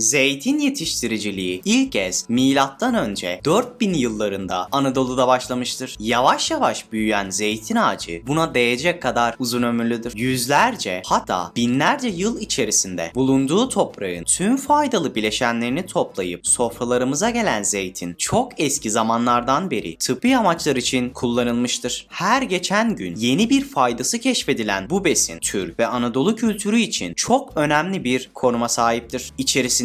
Zeytin yetiştiriciliği ilk kez milattan önce 4000 yıllarında Anadolu'da başlamıştır. Yavaş yavaş büyüyen zeytin ağacı buna değecek kadar uzun ömürlüdür. Yüzlerce hatta binlerce yıl içerisinde bulunduğu toprağın tüm faydalı bileşenlerini toplayıp sofralarımıza gelen zeytin çok eski zamanlardan beri tıbbi amaçlar için kullanılmıştır. Her geçen gün yeni bir faydası keşfedilen bu besin Türk ve Anadolu kültürü için çok önemli bir konuma sahiptir.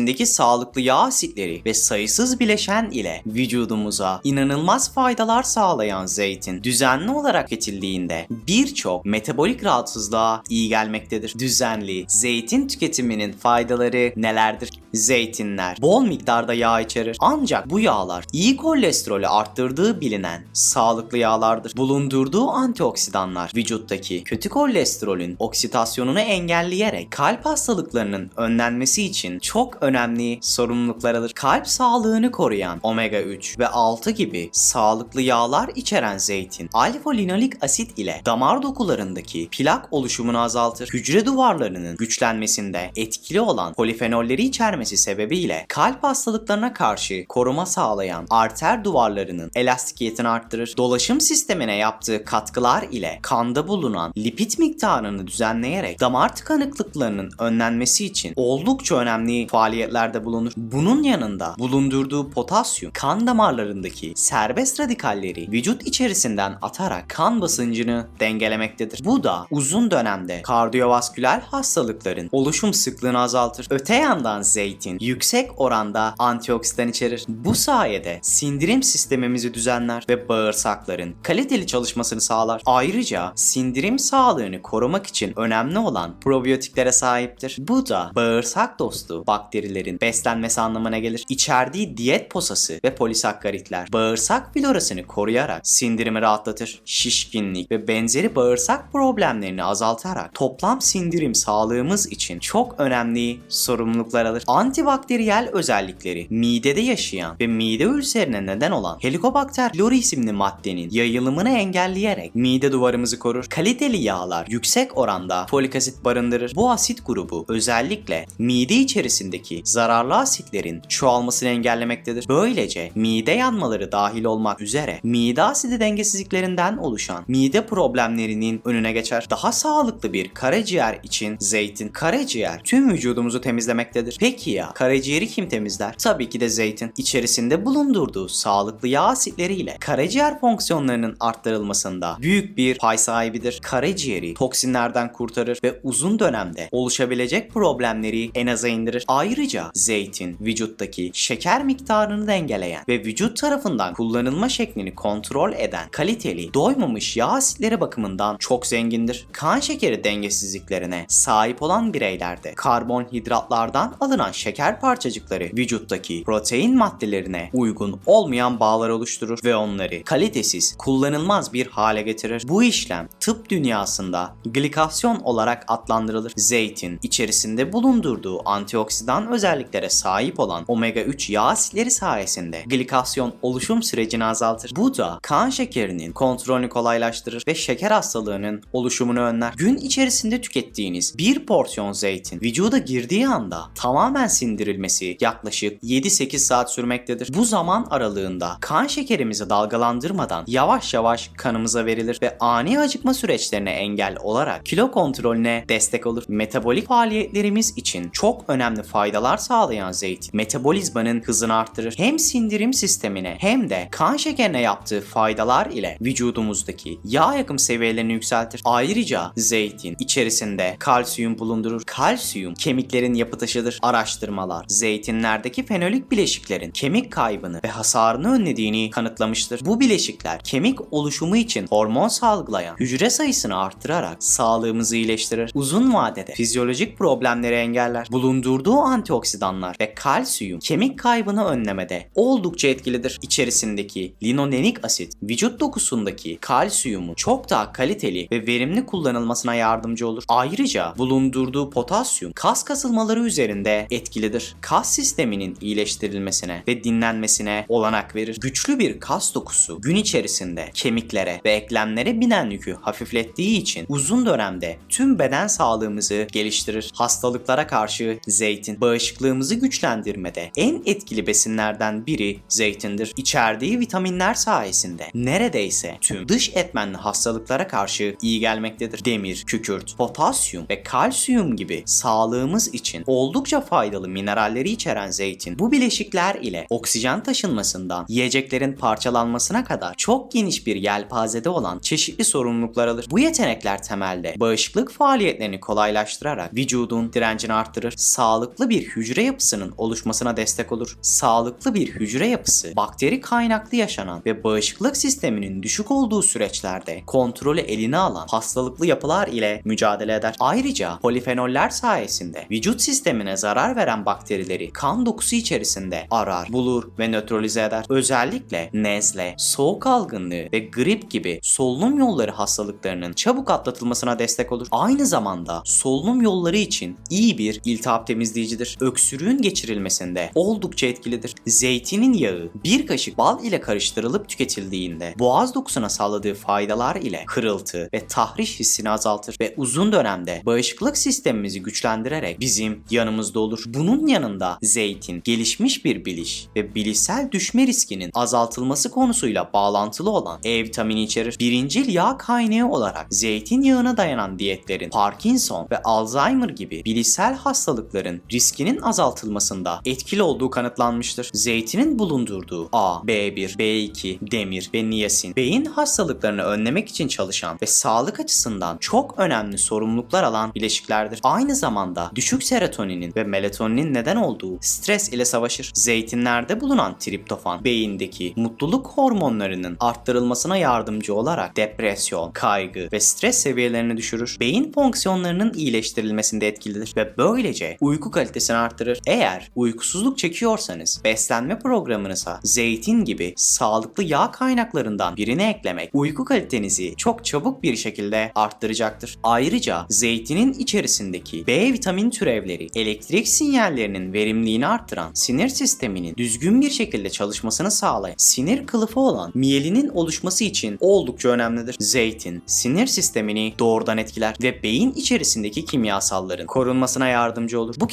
İçerisindeki sağlıklı yağ asitleri ve sayısız bileşen ile vücudumuza inanılmaz faydalar sağlayan zeytin düzenli olarak tüketildiğinde birçok metabolik rahatsızlığa iyi gelmektedir. Düzenli zeytin tüketiminin faydaları nelerdir? Zeytinler bol miktarda yağ içerir. Ancak bu yağlar iyi kolesterolü arttırdığı bilinen sağlıklı yağlardır. Bulundurduğu antioksidanlar vücuttaki kötü kolesterolün oksitasyonunu engelleyerek kalp hastalıklarının önlenmesi için çok önemli sorumluluklar alır. Kalp sağlığını koruyan omega 3 ve 6 gibi sağlıklı yağlar içeren zeytin alfa asit ile damar dokularındaki plak oluşumunu azaltır. Hücre duvarlarının güçlenmesinde etkili olan polifenolleri içermesi sebebiyle kalp hastalıklarına karşı koruma sağlayan arter duvarlarının elastikiyetini arttırır. Dolaşım sistemine yaptığı katkılar ile kanda bulunan lipid miktarını düzenleyerek damar tıkanıklıklarının önlenmesi için oldukça önemli faaliyetlerde bulunur. Bunun yanında bulundurduğu potasyum kan damarlarındaki serbest radikalleri vücut içerisinden atarak kan basıncını dengelemektedir. Bu da uzun dönemde kardiyovasküler hastalıkların oluşum sıklığını azaltır. Öte yandan zeytin yüksek oranda antioksidan içerir. Bu sayede sindirim sistemimizi düzenler ve bağırsakların kaliteli çalışmasını sağlar. Ayrıca sindirim sağlığını korumak için önemli olan probiyotiklere sahiptir. Bu da bağırsak dostu bakterilerin beslenmesi anlamına gelir. İçerdiği diyet posası ve polisakkaritler bağırsak florasını koruyarak sindirimi rahatlatır. Şişkinlik ve benzeri bağırsak problemlerini azaltarak toplam sindirim sağlığımız için çok önemli sorumluluklar alır. Antibakteriyel özellikleri midede yaşayan ve mide ülserine neden olan Helicobacter pylori isimli maddenin yayılımını engelleyerek mide duvarımızı korur. Kaliteli yağlar yüksek oranda folik asit barındırır. Bu asit grubu özellikle mide içerisindeki zararlı asitlerin çoğalmasını engellemektedir. Böylece mide yanmaları dahil olmak üzere mide asidi dengesizliklerinden oluşan mide problemlerinin önüne geçer. Daha sağlıklı bir karaciğer için zeytin. Karaciğer tüm vücudumuzu temizlemektedir. Peki ya karaciğeri kim temizler? Tabii ki de zeytin. İçerisinde bulundurduğu sağlıklı yağ asitleriyle karaciğer fonksiyonlarının arttırılmasında büyük bir pay sahibidir. Karaciğeri toksinlerden kurtarır ve uzun dönemde oluşabilecek problemleri en aza indirir. Ayrıca zeytin vücuttaki şeker miktarını dengeleyen ve vücut tarafından kullanılma şeklini kontrol eden kaliteli doymamış yağ asitleri bakımından çok zengindir. Kan şekeri dengesizliklerine sahip olan bireylerde karbonhidratlardan alınan şeker parçacıkları vücuttaki protein maddelerine uygun olmayan bağlar oluşturur ve onları kalitesiz, kullanılmaz bir hale getirir. Bu işlem tıp dünyasında glikasyon olarak adlandırılır. Zeytin içerisinde bulundurduğu antioksidan özelliklere sahip olan omega 3 yağ asitleri sayesinde glikasyon oluşum sürecini azaltır. Bu da kan şekerinin kontrolünü kolaylaştırır ve şeker hastalığının oluşumunu önler. Gün içerisinde tükettiğiniz bir porsiyon zeytin vücuda girdiği anda tamamen sindirilmesi yaklaşık 7-8 saat sürmektedir. Bu zaman aralığında kan şekerimizi dalgalandırmadan yavaş yavaş kanımıza verilir ve ani acıkma süreçlerine engel olarak kilo kontrolüne destek olur. Metabolik faaliyetlerimiz için çok önemli faydalar sağlayan zeytin metabolizmanın hızını arttırır. Hem sindirim sistemine hem de kan şekerine yaptığı faydalar ile vücudumuzdaki yağ yakım seviyelerini yükseltir. Ayrıca zeytin içerisinde kalsiyum bulundurur. Kalsiyum kemiklerin yapı taşıdır. Araştırmalar zeytinlerdeki fenolik bileşiklerin kemik kaybını ve hasarını önlediğini kanıtlamıştır. Bu bileşikler kemik oluşumu için hormon salgılayan hücre sayısını arttırarak sağlığımızı iyileştirir. Uzun vadede fizyolojik problemleri engeller. Bulundurduğu antioksidanlar ve kalsiyum kemik kaybını önlemede oldukça etkilidir. İçerisindeki linolenik asit vücut dokusundaki kalsiyumu çok daha kaliteli ve verimli kullanılmasına yardımcı olur. Ayrıca bulundurduğu potasyum kas kasılmaları üzerinde etkilidir. Kas sisteminin iyileştirilmesine ve dinlenmesine olanak verir. Güçlü bir kas dokusu gün içerisinde kemiklere ve eklemlere binen yükü hafiflettiği için uzun dönemde tüm beden sağlığımızı geliştirir. Hastalıklara karşı zeytin bağışıklık bağışıklığımızı güçlendirmede en etkili besinlerden biri zeytindir. İçerdiği vitaminler sayesinde neredeyse tüm dış etmenli hastalıklara karşı iyi gelmektedir. Demir, kükürt, potasyum ve kalsiyum gibi sağlığımız için oldukça faydalı mineralleri içeren zeytin bu bileşikler ile oksijen taşınmasından yiyeceklerin parçalanmasına kadar çok geniş bir yelpazede olan çeşitli sorumluluklar alır. Bu yetenekler temelde bağışıklık faaliyetlerini kolaylaştırarak vücudun direncini arttırır. Sağlıklı bir hücre yapısının oluşmasına destek olur. Sağlıklı bir hücre yapısı bakteri kaynaklı yaşanan ve bağışıklık sisteminin düşük olduğu süreçlerde kontrolü eline alan hastalıklı yapılar ile mücadele eder. Ayrıca polifenoller sayesinde vücut sistemine zarar veren bakterileri kan dokusu içerisinde arar, bulur ve nötralize eder. Özellikle nezle, soğuk algınlığı ve grip gibi solunum yolları hastalıklarının çabuk atlatılmasına destek olur. Aynı zamanda solunum yolları için iyi bir iltihap temizleyicidir. Öksürüğün geçirilmesinde oldukça etkilidir. Zeytinin yağı bir kaşık bal ile karıştırılıp tüketildiğinde boğaz dokusuna sağladığı faydalar ile kırıltı ve tahriş hissini azaltır ve uzun dönemde bağışıklık sistemimizi güçlendirerek bizim yanımızda olur. Bunun yanında zeytin gelişmiş bir biliş ve bilişsel düşme riskinin azaltılması konusuyla bağlantılı olan E vitamini içerir. Birincil yağ kaynağı olarak zeytinyağına dayanan diyetlerin Parkinson ve Alzheimer gibi bilişsel hastalıkların riskinin azaltılmasında etkili olduğu kanıtlanmıştır. Zeytinin bulundurduğu A, B1, B2, demir ve niyasin beyin hastalıklarını önlemek için çalışan ve sağlık açısından çok önemli sorumluluklar alan bileşiklerdir. Aynı zamanda düşük serotoninin ve melatoninin neden olduğu stres ile savaşır. Zeytinlerde bulunan triptofan beyindeki mutluluk hormonlarının arttırılmasına yardımcı olarak depresyon, kaygı ve stres seviyelerini düşürür. Beyin fonksiyonlarının iyileştirilmesinde etkilidir ve böylece uyku kalitesini arttırır. Eğer uykusuzluk çekiyorsanız beslenme programınıza zeytin gibi sağlıklı yağ kaynaklarından birini eklemek uyku kalitenizi çok çabuk bir şekilde arttıracaktır. Ayrıca zeytinin içerisindeki B vitamin türevleri elektrik sinyallerinin verimliliğini arttıran sinir sisteminin düzgün bir şekilde çalışmasını sağlayan sinir kılıfı olan miyelinin oluşması için oldukça önemlidir. Zeytin sinir sistemini doğrudan etkiler ve beyin içerisindeki kimyasalların korunmasına yardımcı olur. Bu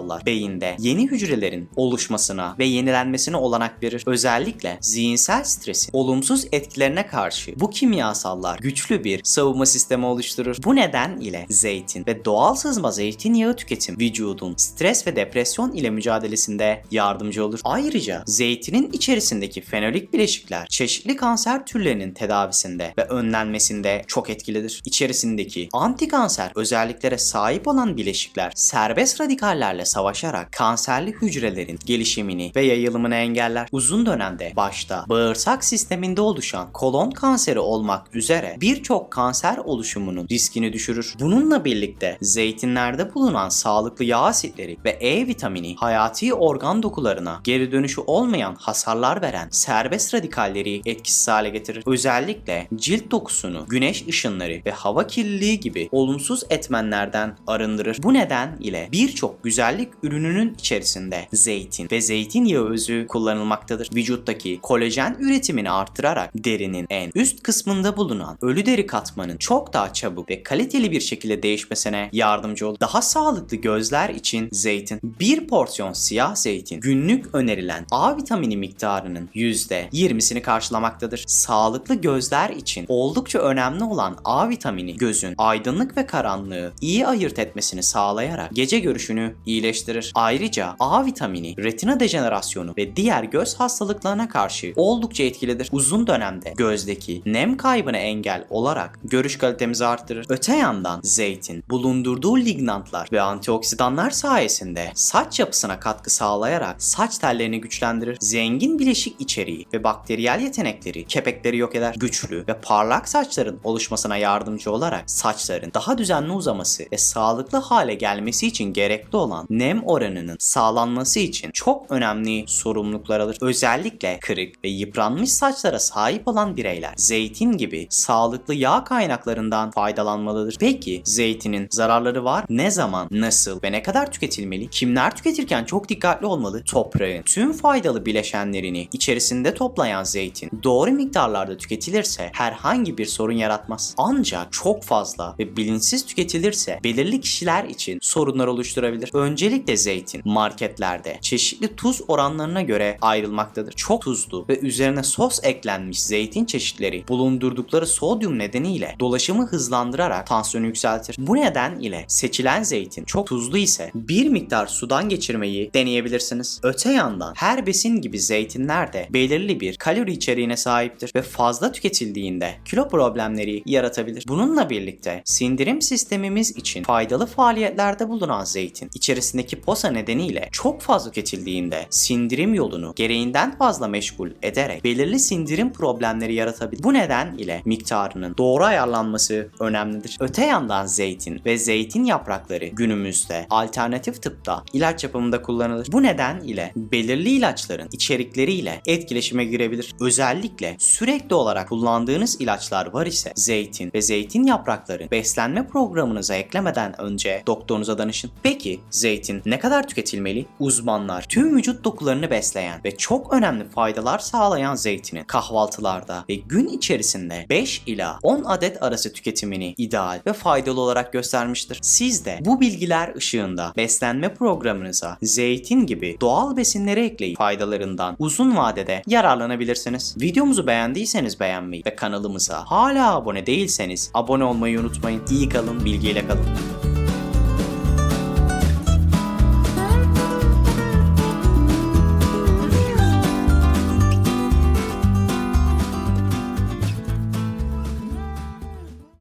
kimyasallar beyinde yeni hücrelerin oluşmasına ve yenilenmesine olanak verir. Özellikle zihinsel stresin olumsuz etkilerine karşı bu kimyasallar güçlü bir savunma sistemi oluşturur. Bu neden ile zeytin ve doğal sızma zeytinyağı tüketim vücudun stres ve depresyon ile mücadelesinde yardımcı olur. Ayrıca zeytinin içerisindeki fenolik bileşikler çeşitli kanser türlerinin tedavisinde ve önlenmesinde çok etkilidir. İçerisindeki antikanser özelliklere sahip olan bileşikler serbest radikallerle savaşarak kanserli hücrelerin gelişimini ve yayılımını engeller. Uzun dönemde başta bağırsak sisteminde oluşan kolon kanseri olmak üzere birçok kanser oluşumunun riskini düşürür. Bununla birlikte zeytinlerde bulunan sağlıklı yağ asitleri ve E vitamini hayati organ dokularına geri dönüşü olmayan hasarlar veren serbest radikalleri etkisiz hale getirir. Özellikle cilt dokusunu güneş ışınları ve hava kirliliği gibi olumsuz etmenlerden arındırır. Bu neden ile birçok güzellik ürününün içerisinde zeytin ve zeytinyağı özü kullanılmaktadır. Vücuttaki kolajen üretimini artırarak derinin en üst kısmında bulunan ölü deri katmanın çok daha çabuk ve kaliteli bir şekilde değişmesine yardımcı olur. Daha sağlıklı gözler için zeytin. Bir porsiyon siyah zeytin günlük önerilen A vitamini miktarının %20'sini karşılamaktadır. Sağlıklı gözler için oldukça önemli olan A vitamini gözün aydınlık ve karanlığı iyi ayırt etmesini sağlayarak gece görüşünü iyileştirir. Ayrıca A vitamini retina dejenerasyonu ve diğer göz hastalıklarına karşı oldukça etkilidir. Uzun dönemde gözdeki nem kaybına engel olarak görüş kalitemizi arttırır. Öte yandan zeytin bulundurduğu lignantlar ve antioksidanlar sayesinde saç yapısına katkı sağlayarak saç tellerini güçlendirir. Zengin bileşik içeriği ve bakteriyel yetenekleri kepekleri yok eder. Güçlü ve parlak saçların oluşmasına yardımcı olarak saçların daha düzenli uzaması ve sağlıklı hale gelmesi için gerekli olan nem oranının sağlanması için çok önemli sorumluluklar alır. Özellikle kırık ve yıpranmış saçlara sahip olan bireyler zeytin gibi sağlıklı yağ kaynaklarından faydalanmalıdır. Peki zeytinin zararları var? Ne zaman, nasıl ve ne kadar tüketilmeli? Kimler tüketirken çok dikkatli olmalı? Toprağın tüm faydalı bileşenlerini içerisinde toplayan zeytin doğru miktarlarda tüketilirse herhangi bir sorun yaratmaz. Ancak çok fazla ve bilinçsiz tüketilirse belirli kişiler için sorunlar oluşturabilir. Önce Öncelikle zeytin marketlerde çeşitli tuz oranlarına göre ayrılmaktadır. Çok tuzlu ve üzerine sos eklenmiş zeytin çeşitleri bulundurdukları sodyum nedeniyle dolaşımı hızlandırarak tansiyonu yükseltir. Bu neden ile seçilen zeytin çok tuzlu ise bir miktar sudan geçirmeyi deneyebilirsiniz. Öte yandan her besin gibi zeytinler de belirli bir kalori içeriğine sahiptir ve fazla tüketildiğinde kilo problemleri yaratabilir. Bununla birlikte sindirim sistemimiz için faydalı faaliyetlerde bulunan zeytin içerisindeki posa nedeniyle çok fazla tüketildiğinde sindirim yolunu gereğinden fazla meşgul ederek belirli sindirim problemleri yaratabilir. Bu neden ile miktarının doğru ayarlanması önemlidir. Öte yandan zeytin ve zeytin yaprakları günümüzde alternatif tıpta ilaç yapımında kullanılır. Bu neden ile belirli ilaçların içerikleriyle etkileşime girebilir. Özellikle sürekli olarak kullandığınız ilaçlar var ise zeytin ve zeytin yaprakları beslenme programınıza eklemeden önce doktorunuza danışın. Peki zeytin ne kadar tüketilmeli? Uzmanlar tüm vücut dokularını besleyen ve çok önemli faydalar sağlayan zeytinin kahvaltılarda ve gün içerisinde 5 ila 10 adet arası tüketimini ideal ve faydalı olarak göstermiştir. Siz de bu bilgiler ışığında beslenme programınıza zeytin gibi doğal besinleri ekleyip faydalarından uzun vadede yararlanabilirsiniz. Videomuzu beğendiyseniz beğenmeyi ve kanalımıza hala abone değilseniz abone olmayı unutmayın. İyi kalın, bilgiyle kalın.